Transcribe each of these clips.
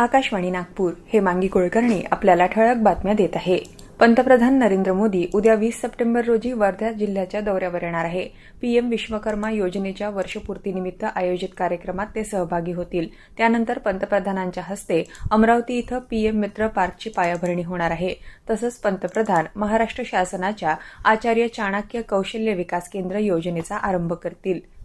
आकाशवाणी नागपूर हे मांगी कुलकर्णी आपल्याला ठळक बातम्या देत आहे. पंतप्रधान नरेंद्र मोदी उद्या वीस सप्टेंबर रोजी वर्धा जिल्ह्याच्या दौऱ्यावर येणार आहे. पीएम विश्वकर्मा योजनेच्या वर्षपूर्तीनिमित्त आयोजित कार्यक्रमात ते सहभागी होतील. त्यानंतर पंतप्रधानांच्या हस्ते अमरावती इथं पीएम मित्र पार्कची पायाभरणी होणार आहे. तसंच पंतप्रधान महाराष्ट्र शासनाच्या आचार्य चाणक्य कौशल्य विकास केंद्र योजनेचा आरंभ करतील.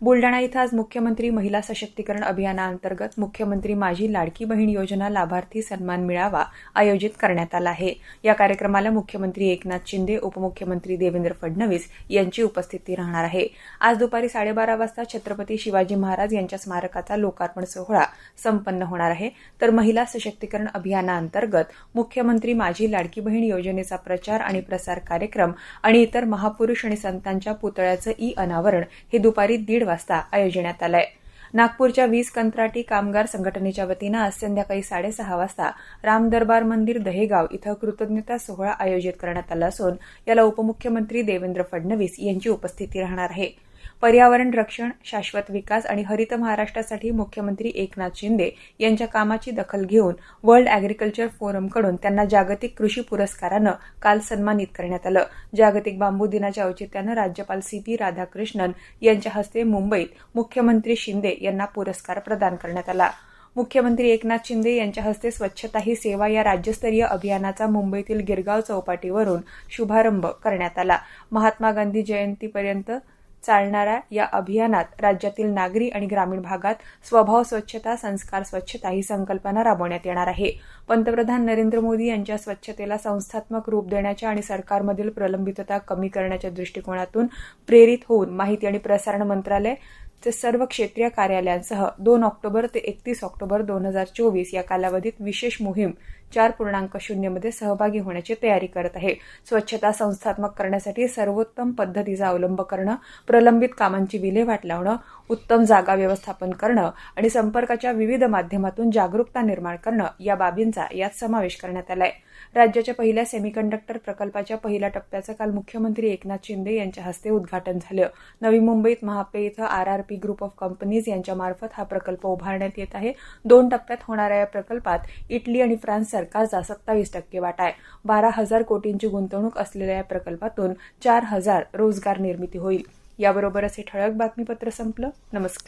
बुलढाणा इथं आज मुख्यमंत्री महिला सशक्तीकरण अभियानाअंतर्गत मुख्यमंत्री माझी लाडकी बहीण योजना लाभार्थी सन्मान मिळावा आयोजित करण्यात आला आहे. या कार्यक्रमाला मुख्यमंत्री एकनाथ शिंदे उपमुख्यमंत्री देवेंद्र फडणवीस यांची उपस्थिती राहणार आहे. आज दुपारी साडेबारा वाजता छत्रपती शिवाजी महाराज यांच्या स्मारकाचा लोकार्पण सोहळा संपन्न होणार आहे. तर महिला सशक्तीकरण अभियानाअंतर्गत मुख्यमंत्री माझी लाडकी बहीण योजनेचा प्रचार आणि प्रसार कार्यक्रम आणि इतर महापुरुष आणि संतांच्या पुतळ्याचं ई अनावरण हे दुपारी दीड वाजता आयोजण्यात आलंय. नागपूरच्या वीस कंत्राटी कामगार संघटनेच्या वतीनं आज संध्याकाळी साडेसहा वाजता राम दरबार मंदिर दहेगाव इथं कृतज्ञता सोहळा आयोजित करण्यात आला असून याला उपमुख्यमंत्री देवेंद्र फडणवीस यांची उपस्थिती राहणार आहे. पर्यावरण रक्षण शाश्वत विकास आणि हरित महाराष्ट्रासाठी मुख्यमंत्री एकनाथ शिंदे यांच्या कामाची दखल घेऊन वर्ल्ड अॅग्रिकल्चर फोरमकडून त्यांना जागतिक कृषी पुरस्कारानं काल सन्मानित करण्यात आलं. जागतिक बांबू दिनाच्या औचित्यानं राज्यपाल सी पी राधाकृष्णन यांच्या हस्ते मुंबईत मुख्यमंत्री शिंदे यांना पुरस्कार प्रदान करण्यात आला. मुख्यमंत्री एकनाथ शिंदे यांच्या हस्ते स्वच्छता ही सेवा या राज्यस्तरीय अभियानाचा मुंबईतील गिरगाव चौपाटीवरून शुभारंभ करण्यात आला. महात्मा गांधी जयंतीपर्यंत चालणाऱ्या या अभियानात राज्यातील नागरी आणि ग्रामीण भागात स्वभाव स्वच्छता संस्कार स्वच्छता ही संकल्पना राबवण्यात येणार आहे. पंतप्रधान नरेंद्र मोदी यांच्या स्वच्छतेला संस्थात्मक रूप देण्याच्या आणि सरकारमधील प्रलंबितता कमी करण्याच्या दृष्टिकोनातून प्रेरित होऊन माहिती आणि प्रसारण मंत्रालय चे सर्व क्षेत्रीय कार्यालयांसह दोन ऑक्टोबर ते एकतीस ऑक्टोबर दोन हजार चोवीस या कालावधीत विशेष मोहीम चार पूर्णांक शून्यमध्ये सहभागी होण्याची तयारी करत आहे. स्वच्छता संस्थात्मक करण्यासाठी सर्वोत्तम पद्धतीचा अवलंब करणं प्रलंबित कामांची विल्हेवाट लावणं उत्तम जागा व्यवस्थापन करणं आणि संपर्काच्या विविध माध्यमातून जागरूकता निर्माण करणं या बाबींचा यात समावेश करण्यात आलाय. राज्याच्या पहिल्या सेमीकंडक्टर प्रकल्पाच्या पहिल्या टप्प्याचं काल मुख्यमंत्री एकनाथ शिंदे यांच्या हस्ते उद्घाटन झालं. नवी मुंबईत महापे इथं R R P group of companies यांच्यामार्फत हा प्रकल्प उभारण्यात येत आहे. दोन टप्प्यात होणाऱ्या या प्रकल्पात इटली आणि फ्रान्स सरकारचा सत्तावीस टक्के वाटा आहे. बारा हजार कोटींची गुंतवणूक असलेल्या या प्रकल्पातून चार हजार रोजगार निर्मिती होईल. याबरोबरच हे ठळक बातमीपत्र संपलं. नमस्कार.